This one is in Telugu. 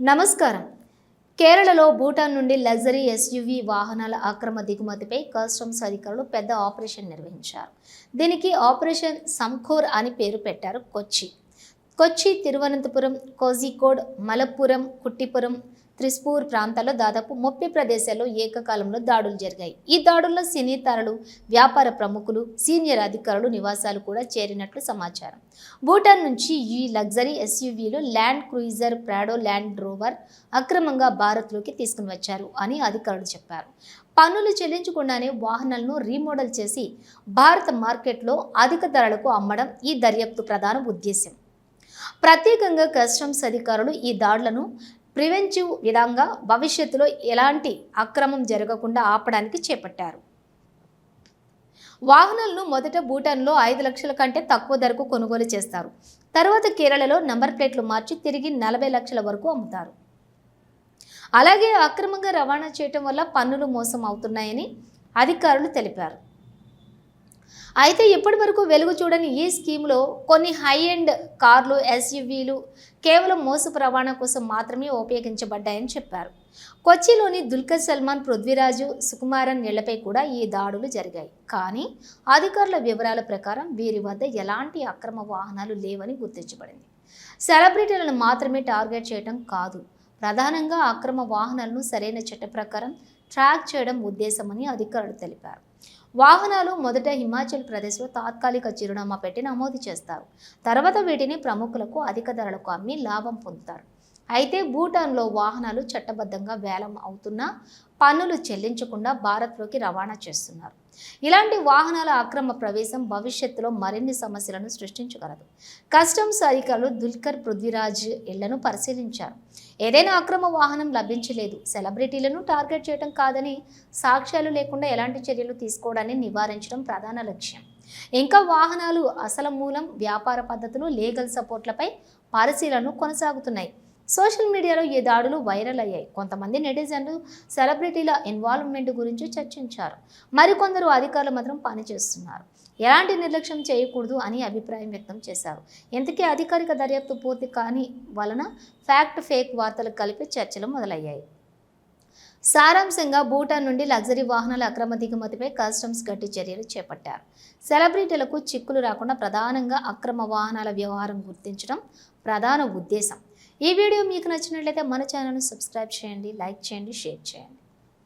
నమస్కారం. కేరళలో భూటాన్ నుండి లగ్జరీ ఎస్యువి వాహనాల అక్రమ దిగుమతిపై కస్టమ్స్ అధికారులు పెద్ద ఆపరేషన్ నిర్వహించారు. దీనికి ఆపరేషన్ సంఖోర్ అని పేరు పెట్టారు కొచ్చి. కొచ్చి తిరువనంతపురం కోజికోడ్ మలప్పురం కుట్టిపురం త్రిస్పూర్ ప్రాంతాల్లో దాదాపు ముప్పై ప్రదేశాల్లో ఏకకాలంలో దాడులు జరిగాయి. ఈ దాడుల్లో సినీ తారలు వ్యాపార ప్రముఖులు సీనియర్ అధికారులు నివాసాలు కూడా చేరినట్లు సమాచారం. భూటాన్ నుంచి ఈ luxury ఎస్యూవీలు Land Cruiser Prado Land Rover అక్రమంగా భారత్లోకి తీసుకుని వచ్చారు అని అధికారులు చెప్పారు. పన్నులు చెల్లించకుండానే వాహనాలను రీమోడల్ చేసి భారత మార్కెట్లో అధిక ధరలకు అమ్మడం ఈ దర్యాప్తు ప్రధాన ఉద్దేశం ప్రత్యేకంగా కస్టమ్స్ అధికారులు ఈ దాడులను ప్రివెంటివ్ విధంగా భవిష్యత్తులో ఎలాంటి అక్రమం జరగకుండా ఆపడానికి చేపట్టారు. వాహనాలను మొదట భూటాన్లో ఐదు లక్షల కంటే తక్కువ ధరకు కొనుగోలు చేస్తారు. తర్వాత కేరళలో నంబర్ ప్లేట్లు మార్చి తిరిగి నలభై లక్షల వరకు అమ్ముతారు. అలాగే అక్రమంగా రవాణా చేయటం వల్ల పన్నులు మోసం అవుతున్నాయని అధికారులు తెలిపారు. అయితే ఇప్పటి వరకు వెలుగు చూడని ఈ స్కీమ్లో కొన్ని హై ఎండ్ కార్లు ఎస్యూవీలు కేవలం మోసపు రవాణా కోసం మాత్రమే ఉపయోగించబడ్డాయని చెప్పారు. కొచ్చిలోని దుల్కర్ సల్మాన్ పృథ్వీరాజు సుకుమారన్ ఇళ్ళపై కూడా ఈ దాడులు జరిగాయి. కానీ అధికారుల వివరాల ప్రకారం వీరి వద్ద ఎలాంటి అక్రమ వాహనాలు లేవని గుర్తించబడింది. సెలబ్రిటీలను మాత్రమే టార్గెట్ చేయడం కాదు ప్రధానంగా అక్రమ వాహనాలను సరైన చట్ట ప్రకారం ట్రాక్ చేయడం ఉద్దేశమని అధికారులు తెలిపారు. వాహనాలు మొదట హిమాచల్ ప్రదేశ్లో తాత్కాలిక చిరునామా పెట్టి నమోదు చేస్తారు. తర్వాత వీటిని ప్రముఖులకు అధిక ధరలకు అమ్మి లాభం పొందుతారు. అయితే భూటాన్లో వాహనాలు చట్టబద్ధంగా వేలం అవుతున్నా పన్నులు చెల్లించకుండా భారత్లోకి రవాణా చేస్తున్నారు. ఇలాంటి వాహనాల అక్రమ ప్రవేశం భవిష్యత్తులో మరిన్ని సమస్యలను సృష్టించగలదు. కస్టమ్స్ అధికారులు దుల్కర్ పృథ్వీరాజ్ ఇళ్ళను పరిశీలించారు. ఏదైనా అక్రమ వాహనం లభించలేదు. సెలబ్రిటీలను టార్గెట్ చేయడం కాదని సాక్ష్యాలు లేకుండా ఎలాంటి చర్యలు తీసుకోవడాన్ని నివారించడం ప్రధాన లక్ష్యం. ఇంకా వాహనాలు అసలు మూలం వ్యాపార పద్ధతులు లీగల్ సపోర్ట్లపై పరిశీలనలు కొనసాగుతున్నాయి. సోషల్ మీడియాలో ఈ దాడులు వైరల్ అయ్యాయి. కొంతమంది నెటిజన్లు సెలబ్రిటీల ఇన్వాల్వ్మెంట్ గురించి చర్చించారు. మరికొందరు అధికారులు మాత్రం పనిచేస్తున్నారు. ఎలాంటి నిర్లక్ష్యం చేయకూడదు అని అభిప్రాయం వ్యక్తం చేశారు. ఇంతకీ అధికారిక దర్యాప్తు పూర్తి కాని వలన ఫ్యాక్ట్ ఫేక్ వార్తలు కలిపి చర్చలు మొదలయ్యాయి. సారాంశంగా భూటాన్ నుండి లగ్జరీ వాహనాల అక్రమ దిగుమతిపై కస్టమ్స్ గట్టి చర్యలు చేపట్టారు. సెలబ్రిటీలకు చిక్కులు రాకుండా ప్రధానంగా అక్రమ వాహనాల వ్యవహారం గుర్తించడం ప్రధాన ఉద్దేశం. ఈ వీడియో మీకు నచ్చినట్లయితే మన ఛానల్ను సబ్స్క్రైబ్ చేయండి లైక్ చేయండి షేర్ చేయండి.